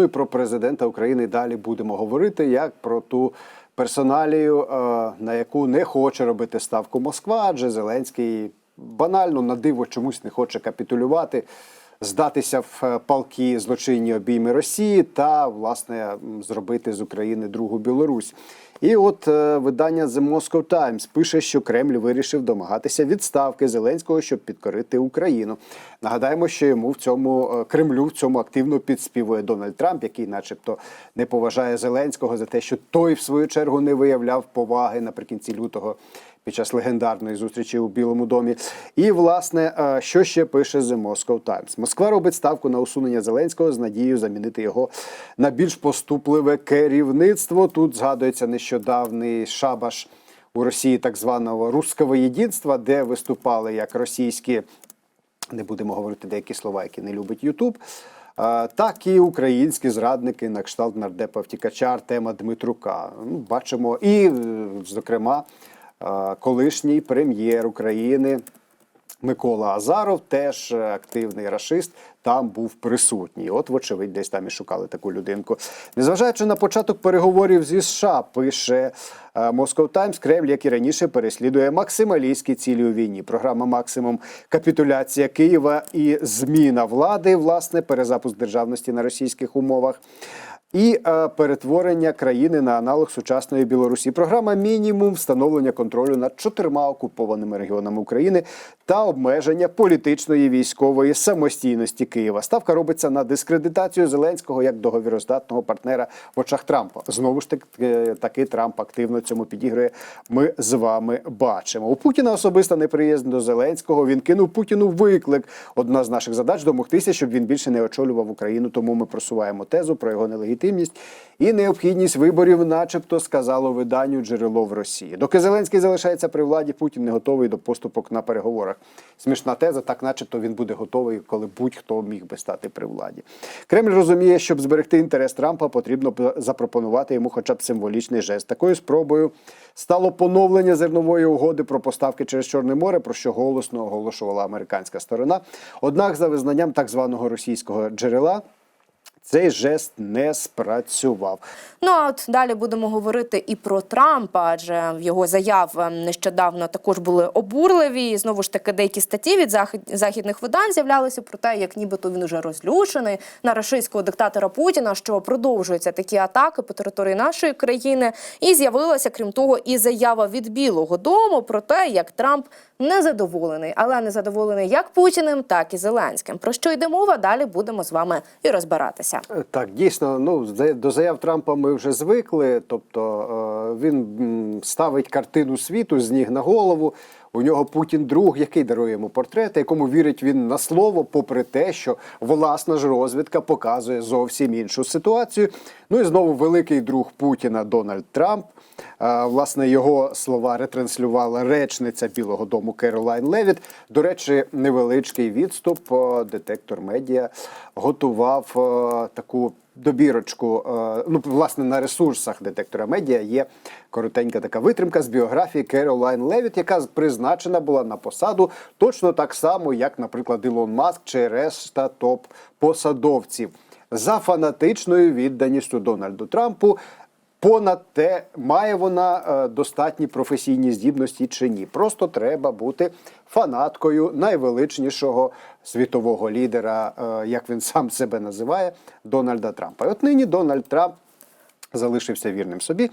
Ну і про президента України далі будемо говорити як про ту персоналію, е, на яку не хоче робити ставку Москва, адже Зеленський банально на диво чомусь не хоче капітулювати, здатися в е, палки злочинні обійми Росії та власне зробити з України другу Білорусь. І от е, видання The Moscow Times пише, що Кремль вирішив домагатися відставки Зеленського, щоб підкорити Україну. Нагадаємо, що йому в цьому е, Кремлю в цьому активно підспівує Дональд Трамп, який, начебто, не поважає Зеленського за те, що той в свою чергу не виявляв поваги наприкінці лютого. Під час легендарної зустрічі у Білому домі. І власне, е, що ще пише The Moscow Times? Москва робить ставку на усунення Зеленського з надією замінити його на більш поступливе керівництво. Тут згадується нещодавний шабаш у Росії так званого русского єдинства, де виступали як російські не будемо говорити деякі слова, які не любить Ютуб. е, Так і українські зрадники на кшталт нардепа втікача Артема Дмитрука. Ну, Бачимо, і, е, зокрема, колишній прем'єр України Микола Азаров, теж е, активний рашист, там був присутній. От, вочевидь, десь там і шукали таку людинку. Незважаючи на початок переговорів зі США, пише е, Moscow Times, Кремль, як і раніше, переслідує максималістські цілі у війні. Програма Максимум капітуляція Києва і зміна влади, власне, перезапуск державності на російських умовах. І е, перетворення країни на аналог сучасної Білорусі. Програма мінімум встановлення контролю над чотирма окупованими регіонами України та обмеження політичної військової самостійності Києва. Ставка робиться на дискредитацію Зеленського як договіроздатного партнера в очах Трампа. Знову ж таки, е, таки Трамп активно цьому підігрує. Ми з вами бачимо. У Путіна особиста неприязнь до Зеленського. Він кинув Путіну виклик. Одна з наших задач домогтися, щоб він більше не очолював Україну. Тому ми просуваємо тезу про його нелегітимність і необхідність виборів, начебто, сказало виданню джерело в Росії. Доки Зеленський залишається при владі, Путін не готовий до поступок на переговорах. Смішна теза, так начебто він буде готовий, коли будь-хто міг би стати при владі. Кремль розуміє, щоб зберегти інтерес Трампа, потрібно запропонувати йому хоча б символічний жест. Такою спробою стало поновлення зернової угоди про поставки через Чорне море, про що голосно оголошувала американська сторона. Однак, за визнанням так званого російського джерела. Цей жест не спрацював. Ну а от далі будемо говорити і про Трампа, адже його заяв ем, нещодавно також були обурливі. І знову ж таки, деякі статті від захід- західних видань з'являлися про те, як нібито він уже розлючений на рашистського диктатора Путіна, що продовжуються такі атаки по території нашої країни. І з'явилася, крім того, і заява від Білого Дому про те, як Трамп незадоволений, але незадоволений як Путіним, так і Зеленським. Про що йде мова? Далі будемо з вами і розбиратися. Е, Так, дійсно, ну до заяв Трампа ми вже звикли. Тобто е, він ставить картину світу з ніг на голову. У нього Путін друг, який дарує йому портрети, якому вірить він на слово, попри те, що власна ж розвідка показує зовсім іншу ситуацію. Ну і знову великий друг Путіна Дональд Трамп. Власне, його слова ретранслювала речниця Білого Дому Керолайн Левіт. До речі, невеличкий відступ. Детектор медіа готував таку добірочку. е, Ну, власне, на ресурсах детектора медіа є коротенька така витримка з біографії Керолайн Левіт, яка призначена була на посаду точно так само, як, наприклад, Ілон Маск чи решта топ-посадовців. За фанатичною відданістю Дональду Трампу Понад те, має вона е, достатні професійні здібності чи ні. Просто треба бути фанаткою найвеличнішого світового лідера, е, як він сам себе називає, Дональда Трампа. І от нині Дональд Трамп. Залишився вірним собі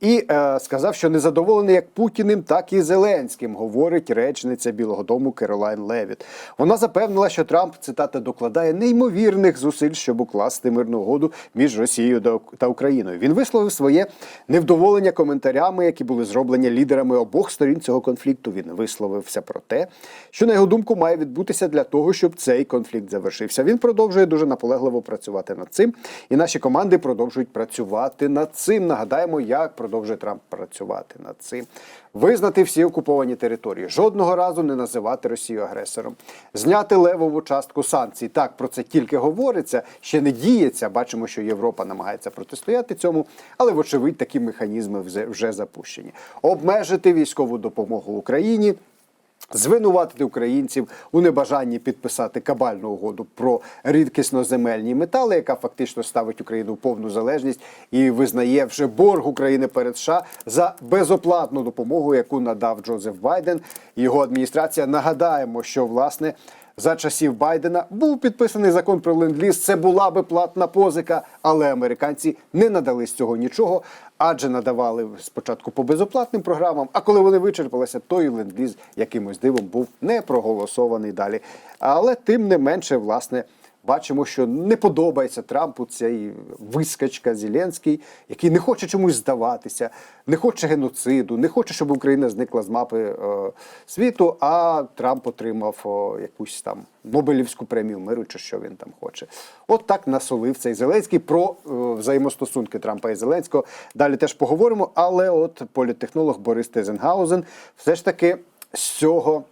і е, сказав, що незадоволений як Путіним, так і Зеленським, говорить речниця Білого Дому Керолайн Левіт. Вона запевнила, що Трамп цитата докладає неймовірних зусиль, щоб укласти мирну угоду між Росією та- Україною. Він висловив своє невдоволення коментарями, які були зроблені лідерами обох сторін цього конфлікту. Він висловився про те, що на його думку має відбутися для того, щоб цей конфлікт завершився. Він продовжує дуже наполегливо працювати над цим, і наші команди продовжують працювати над цим. Нагадаємо, як продовжує Трамп працювати над цим. Визнати всі окуповані території, жодного разу не називати Росію агресором, зняти левову частку санкцій. Так про це тільки говориться, ще не діється. Бачимо, що Європа намагається протистояти цьому, але вочевидь такі механізми вже запущені. Обмежити військову допомогу Україні. Звинуватити українців у небажанні підписати кабальну угоду про рідкісноземельні метали, яка фактично ставить Україну в повну залежність і визнає вже борг України перед США за безоплатну допомогу, яку надав Джозеф Байден. Його адміністрація нагадаємо, що власне. За часів Байдена був підписаний закон про ленд-ліз. Це була би платна позика, але американці не надали з цього нічого, адже надавали спочатку по безоплатним програмам. А коли вони вичерпалися, то і ленд-ліз якимось дивом був не проголосований далі. Але тим не менше, власне, бачимо, що не подобається Трампу цей вискачка Зеленський, який не хоче чомусь здаватися, не хоче геноциду, не хоче, щоб Україна зникла з мапи е, світу. А Трамп отримав о, якусь там Нобелівську премію миру, чи що він там хоче. От так насолив цей Зеленський про е, взаємостосунки Трампа і Зеленського. Далі теж поговоримо. Але от політтехнолог Борис Тезенгаузен все ж таки з цього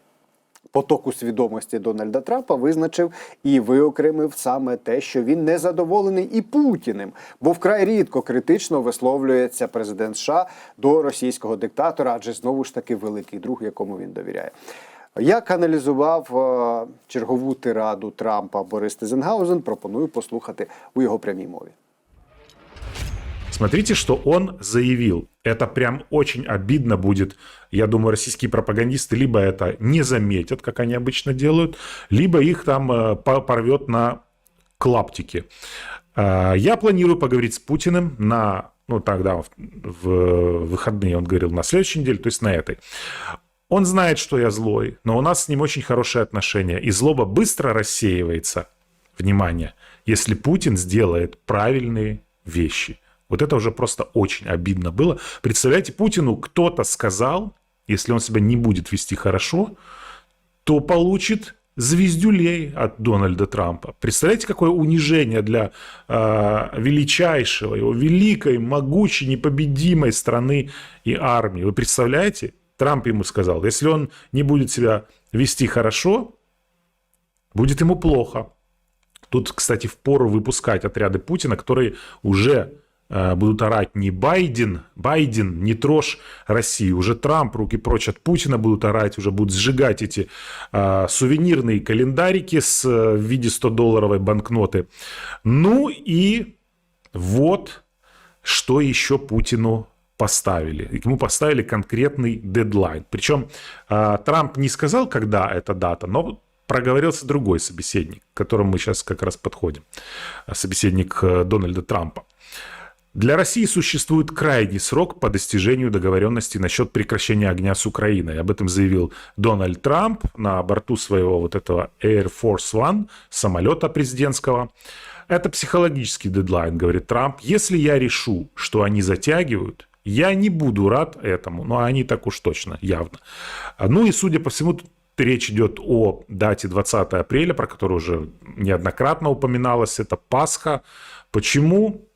потоку свідомості Дональда Трампа визначив і виокремив саме те, що він не задоволений і Путіним, бо вкрай рідко критично висловлюється президент США до російського диктатора, адже знову ж таки великий друг, якому він довіряє. Як аналізував е, чергову тираду Трампа Борис Тезенгаузен, пропоную послухати у його прямій мові. Смотрите, что он заявил. Это прям очень обидно будет. Я думаю, российские пропагандисты либо это не заметят, как они обычно делают, либо их там э, по- порвет на клаптики. Э, Я планирую поговорить с Путиным на, ну тогда в, в выходные он говорил на следующей неделе, то есть на этой. Он знает, что я злой, но у нас с ним очень хорошие отношения. И злоба быстро рассеивается, внимание, если Путин сделает правильные вещи. Вот это уже просто очень обидно было. Представляете, Путину кто-то сказал, если он себя не будет вести хорошо, то получит звездюлей от Дональда Трампа. Представляете, какое унижение для э, величайшего, его великой, могучей, непобедимой страны и армии. Вы представляете? Трамп ему сказал, если он не будет себя вести хорошо, будет ему плохо. Тут, кстати, впору выпускать отряды Путина, которые уже будут орать не Байден, Байден, не трожь Россию, уже Трамп, руки прочь от Путина будут орать, уже будут сжигать эти э, сувенирные календарики с, э, в виде 100-долларовой банкноты. Ну и вот что еще Путину поставили. Ему поставили конкретный дедлайн. Причем э, Трамп не сказал, когда эта дата, но проговорился другой собеседник, к которому мы сейчас как раз подходим. Собеседник э, Дональда Трампа. Для России существует крайний срок по достижению договоренности насчет прекращения огня с Украиной. Об этом заявил Дональд Трамп на борту своего вот этого Air Force One, самолета президентского. Это психологический дедлайн, говорит Трамп. Если я решу, что они затягивают, я не буду рад этому, но они так уж точно, явно. Ну и, судя по всему, речь идет о дате 20 апреля, про которую уже неоднократно упоминалось. Это Пасха. Почему?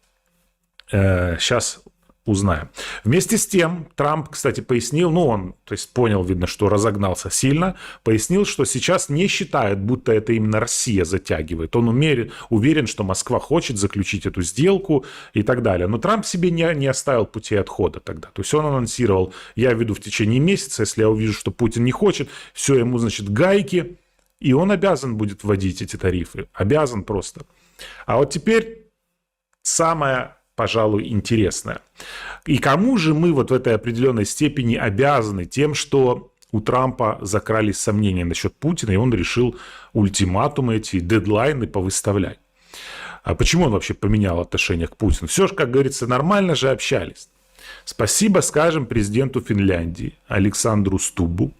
Э, сейчас узнаем. Вместе с тем, Трамп, кстати, пояснил, ну, он, то есть, понял, видно, что разогнался сильно, пояснил, что сейчас не считает, будто это именно Россия затягивает. Он умерен, уверен, что Москва хочет заключить эту сделку и так далее. Но Трамп себе не, не оставил пути отхода тогда. То есть, он анонсировал, я веду в течение месяца, если я увижу, что Путин не хочет, все, ему, значит, гайки, и он обязан будет вводить эти тарифы. Обязан просто. А вот теперь самое пожалуй, интересное. И кому же мы вот в этой определенной степени обязаны тем, что у Трампа закрались сомнения насчет Путина, и он решил ультиматумы эти, дедлайны повыставлять. А почему он вообще поменял отношение к Путину? Все же, как говорится, нормально же общались. Спасибо, скажем, президенту Финляндии Александру Стубу,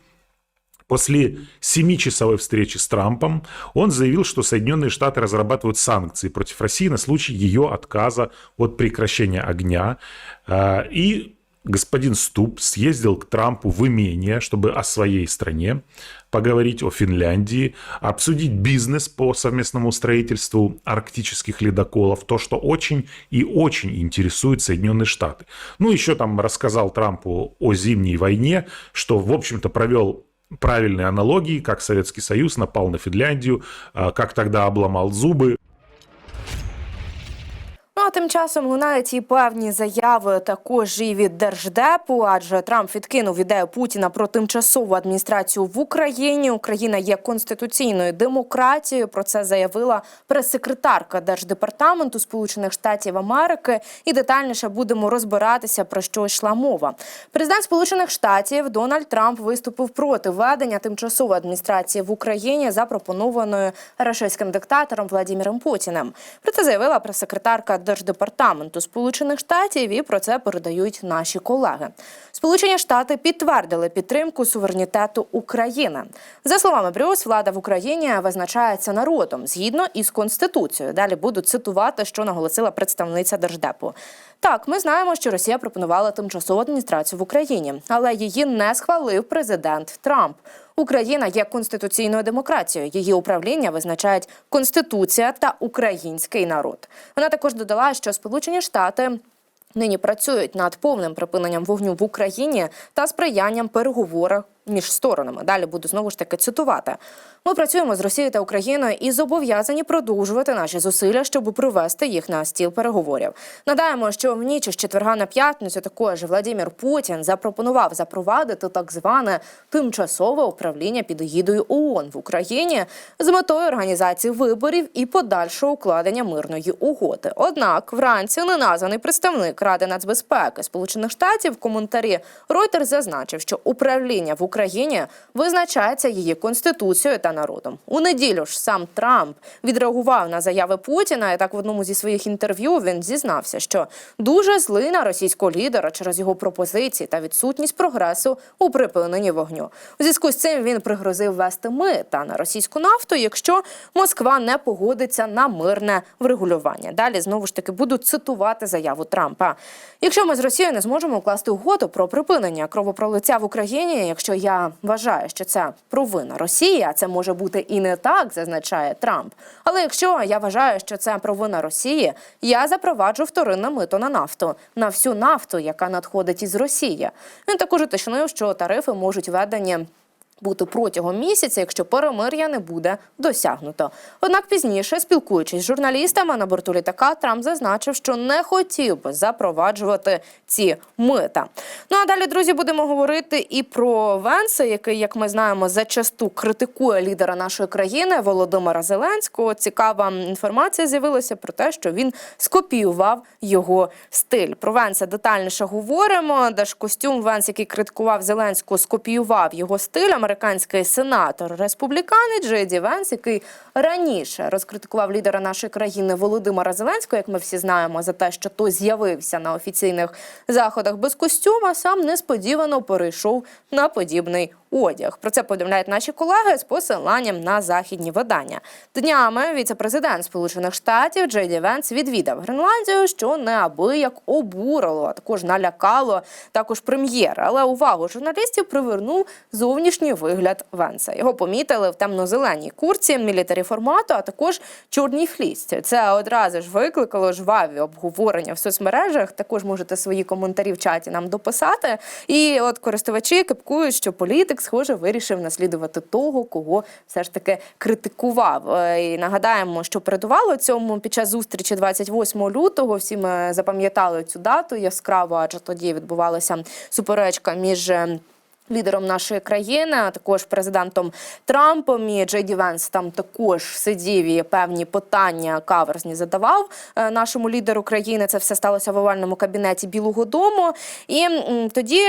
После семичасовой встречи с Трампом он заявил, что Соединенные Штаты разрабатывают санкции против России на случай ее отказа от прекращения огня. А, И господин Стуб съездил к Трампу в имение, чтобы о своей стране поговорить, о Финляндии, обсудить бизнес по совместному строительству арктических ледоколов, то, что очень и очень интересует Соединенные Штаты. Ну, еще там рассказал Трампу о зимней войне, что, в общем-то, провел правильные аналогии, как Советский Союз напал на Финляндию, как тогда обломал зубы, Ну а тим часом лунають і певні заяви також і від держдепу, адже Трамп відкинув ідею Путіна про тимчасову адміністрацію в Україні. Україна є конституційною демократією. Про це заявила прес-секретарка держдепартаменту Сполучених Штатів Америки. І детальніше будемо розбиратися про що йшла мова. Президент Сполучених Штатів Дональд Трамп виступив проти введення тимчасової адміністрації в Україні, запропонованою рашистським диктатором Владимиром Путіним. Про це заявила прес-секретарка Держдепартаменту Сполучених Штатів, і про це передають наші колеги. Сполучені Штати підтвердили підтримку суверенітету України. За словами Брюс, влада в Україні визначається народом згідно із конституцією. Далі буду цитувати, що наголосила представниця держдепу. Так, ми знаємо, що Росія пропонувала тимчасову адміністрацію в Україні, але її не схвалив президент Трамп. Україна є конституційною демократією. Її управління визначають конституція та український народ. Вона також додала, що Сполучені Штати. Нині працюють над повним припиненням вогню в Україні та сприянням переговорах між сторонами. Далі буду знову ж таки цитувати. Ми працюємо з Росією та Україною і зобов'язані продовжувати наші зусилля, щоб привести їх на стіл переговорів. Надаємо, що в ніч з четверга на п'ятницю також Владимир Путін запропонував запровадити так зване тимчасове управління під егідою ООН в Україні з метою організації виборів і подальшого укладення мирної угоди. Однак, вранці неназваний представник Ради нацбезпеки Сполучених Штатів в коментарі Reuters зазначив, що управління в Україні визначається її конституцією та народом. У неділю ж сам Трамп відреагував на заяви Путіна. І так в одному зі своїх інтерв'ю він зізнався, що дуже злий на російського лідера через його пропозиції та відсутність прогресу у припиненні вогню. У зв'язку з цим він пригрозив вести мита на російську нафту, якщо Москва не погодиться на мирне врегулювання. Далі знову ж таки буду цитувати заяву Трампа. Якщо ми з Росією не зможемо укласти угоду про припинення кровопролиття в Україні, якщо я вважаю, що це провина Росії, а це може бути і не так, зазначає Трамп. Але якщо я вважаю, що це провина Росії, я запроваджу вторинне мито на нафту на всю нафту, яка надходить із Росії. Він також уточнив, що тарифи можуть введені бути протягом місяця, якщо перемир'я не буде досягнуто. Однак пізніше, спілкуючись з журналістами на борту літака, Трамп зазначив, що не хотів би запроваджувати ці мита. Ну а далі, друзі, будемо говорити і про Венса, який, як ми знаємо, зачасту критикує лідера нашої країни Володимира Зеленського. Цікава інформація з'явилася про те, що він скопіював його стиль. Про Венса детальніше говоримо. Де ж костюм Венс, який критикував Зеленського, скопіював його стиль. Американський сенатор республіканець Джеді Венс, який раніше розкритикував лідера нашої країни Володимира Зеленського, як ми всі знаємо, за те, що той з'явився на офіційних заходах без костюма, сам несподівано перейшов на подібний одяг. Про це повідомляють наші колеги з посиланням на західні видання. Днями віце-президент Сполучених Штатів Джей Ді Венс відвідав Гренландію, що неабияк обурило, а також налякало також прем'єра. Але увагу журналістів привернув зовнішній вигляд Венса. Його помітили в темно-зеленій курці, мілітарі формату, а також чорній флісці. Це одразу ж викликало жваві обговорення в соцмережах. Також можете свої коментарі в чаті нам дописати. І от користувачі кипкують, що політик, схоже, вирішив наслідувати того, кого все ж таки критикував. Е, І нагадаємо, що передувало цьому під час зустрічі 28 лютого. Всі ми запам'ятали цю дату яскраво, адже тоді відбувалася суперечка між. е, Лідером нашої країни, а також президентом Трампом і Джей Ді Венс там також сидів і певні питання каверзні задавав е, нашому лідеру країни. Це все сталося в овальному кабінеті Білого Дому. І тоді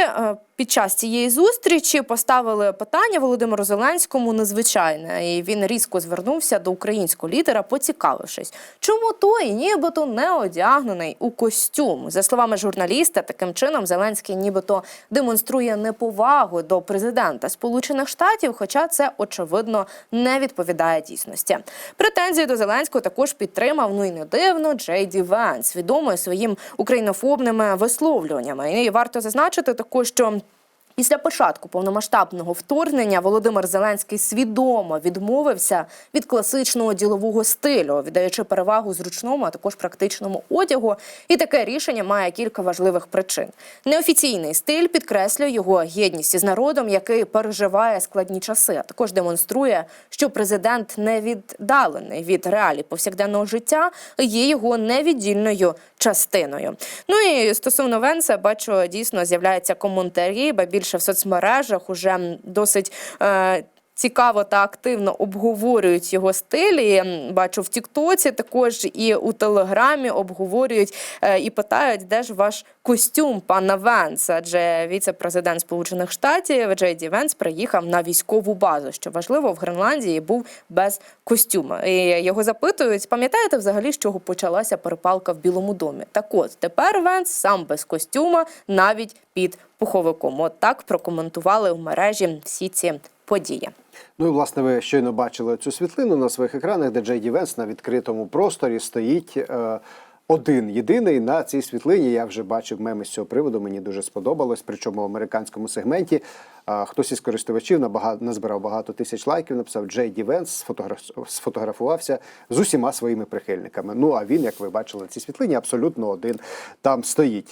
під час цієї зустрічі поставили питання Володимиру Зеленському незвичайне, і він різко звернувся до українського лідера, поцікавившись, чому той нібито не одягнений у костюм. За словами журналіста, таким чином Зеленський нібито демонструє неповагу до президента Сполучених Штатів, хоча це очевидно не відповідає дійсності. Претензії до Зеленського також підтримав. Ну і не дивно Джей Ді Венс, відомий своїм українофобними висловлюваннями. І варто зазначити також, що. Після початку повномасштабного вторгнення Володимир Зеленський свідомо відмовився від класичного ділового стилю, віддаючи перевагу зручному, а також практичному одягу. І таке рішення має кілька важливих причин. Неофіційний стиль підкреслює його єдність із народом, який переживає складні часи, а також демонструє, що президент не віддалений від реалій повсякденного життя, є його невіддільною частиною. Ну і стосовно Венса, бачу, дійсно з'являються коментарі, ба більше в соцмережах уже досить. Цікаво та активно обговорюють його стиль. І, м, бачу в Тіктоці, також і у Телеграмі обговорюють е, і питають, де ж ваш костюм, пана Венс? Адже віце-президент Сполучених Штатів Джей Ді Венс приїхав на військову базу. Що важливо, в Гренландії був без костюму. І його запитують: пам'ятаєте взагалі, з чого почалася перепалка в Білому домі? Так от тепер Венс сам без костюма, навіть під пуховиком. От так прокоментували в мережі всі ці події. Ну і власне ви щойно бачили цю світлину на своїх екранах, де Джей Дівенс на відкритому просторі стоїть. Е, один єдиний на цій світлині. Я вже бачив меми з цього приводу. Мені дуже сподобалось. Причому в американському сегменті а, хтось із користувачів набагато назбирав багато тисяч лайків. Написав Джей Ді Венс сфотограф- сфотографувався з усіма своїми прихильниками. Ну а він, як ви бачили на цій світлині, абсолютно один там стоїть.